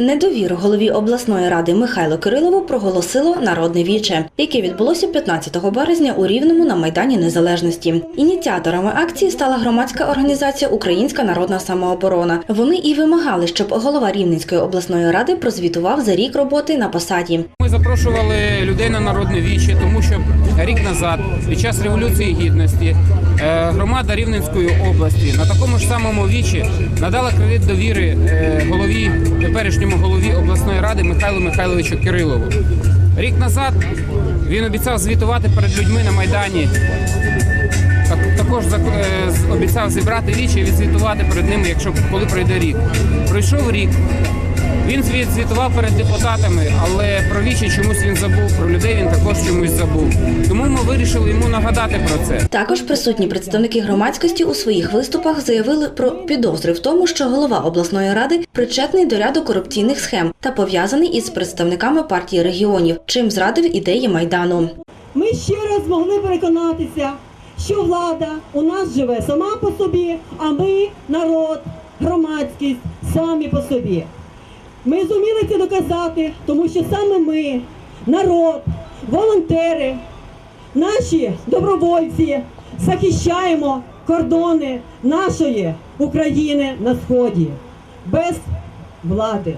Недовіру голові обласної ради Михайло Кирилову проголосило народне віче, яке відбулося 15 березня у Рівному на Майдані Незалежності. Ініціаторами акції стала громадська організація Українська народна самооборона. Вони і вимагали, щоб голова Рівненської обласної ради прозвітував за рік роботи на посаді. Ми запрошували людей на народне віче, тому що рік назад, під час революції гідності, е, громада Рівненської області на такому ж самому вічі надала кредит довіри е, голові теперішньому голові обласної ради Михайлу Михайловичу Кирилову. Рік назад він обіцяв звітувати перед людьми на майдані. Також е, обіцяв зібрати річ і відзвітувати перед ними, якщо коли пройде рік. Пройшов рік. Він звіт- звітував перед депутатами, але про вічі чомусь він забув, про людей він також чомусь забув. Тому ми вирішили йому нагадати про це. Також присутні представники громадськості у своїх виступах заявили про підозри в тому, що голова обласної ради причетний до ряду корупційних схем та пов'язаний із представниками партії регіонів, чим зрадив ідеї майдану. Ми ще раз змогли переконатися, що влада у нас живе сама по собі, а ми, народ, громадськість, самі по собі. Ми зуміли це доказати, тому що саме ми, народ, волонтери, наші добровольці захищаємо кордони нашої України на сході без влади,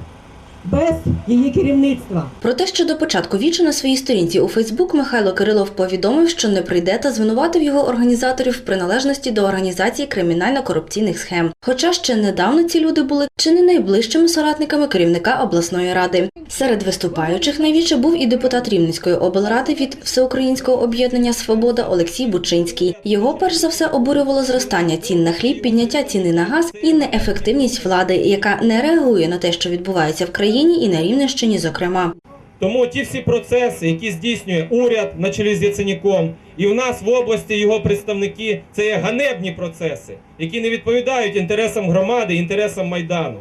без її керівництва. Про те, що до початку вічі на своїй сторінці у Фейсбук Михайло Кирилов повідомив, що не прийде та звинуватив його організаторів в приналежності до організації кримінально-корупційних схем. Хоча ще недавно ці люди були чи не найближчими соратниками керівника обласної ради. Серед виступаючих на вічі був і депутат Рівненської облради від Всеукраїнського об'єднання Свобода Олексій Бучинський. Його перш за все обурювало зростання цін на хліб, підняття ціни на газ і неефективність влади, яка не реагує на те, що відбувається в країні і на Рівненщині, зокрема. Тому ті всі процеси, які здійснює уряд на чолі з Яценюком, і в нас в області його представники, це є ганебні процеси, які не відповідають інтересам громади, інтересам майдану.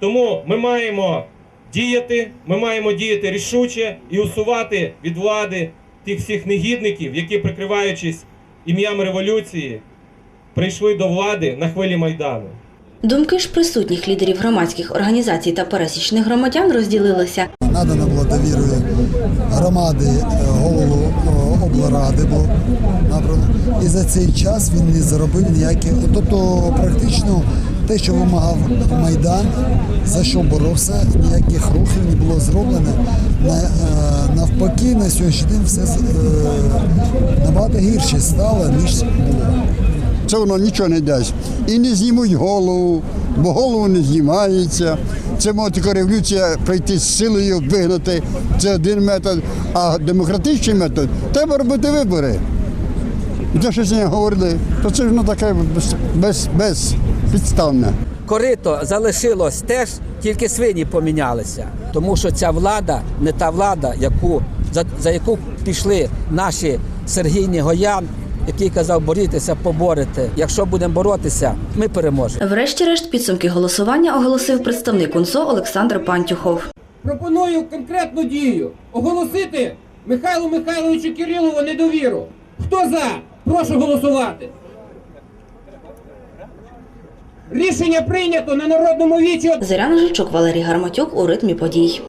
Тому ми маємо діяти, ми маємо діяти рішуче і усувати від влади тих всіх негідників, які, прикриваючись ім'ям революції, прийшли до влади на хвилі майдану. Думки ж присутніх лідерів громадських організацій та пересічних громадян розділилися. Надано було довірою громади е, голову е, облради було набрано. І за цей час він не заробив ніяких. Тобто, практично те, що вимагав Майдан, за що боровся, ніяких рухів не було зроблено. Е, Навпаки, на сьогоднішній день все набагато гірше стало, ніж було. Це воно нічого не дасть. І не знімуть голову, бо голову не знімається. Це може тільки революція прийти з силою, вигнати. Це один метод. А демократичний метод треба робити вибори. І те, що сьогодні говорили, то це ж воно таке без, без, безпідставне. корито залишилось теж, тільки свині помінялися. Тому що ця влада не та влада, яку, за, за яку пішли наші Сергій Нігоян, який казав борітеся, поборете. Якщо будемо боротися, ми переможемо. Врешті-решт підсумки голосування оголосив представник УНСО Олександр Пантюхов. Пропоную конкретну дію оголосити Михайлу Михайловичу Кирилову недовіру. Хто за? Прошу голосувати. Рішення прийнято на народному вічі. Зоряна Жичук, Валерій Гарматюк у ритмі подій.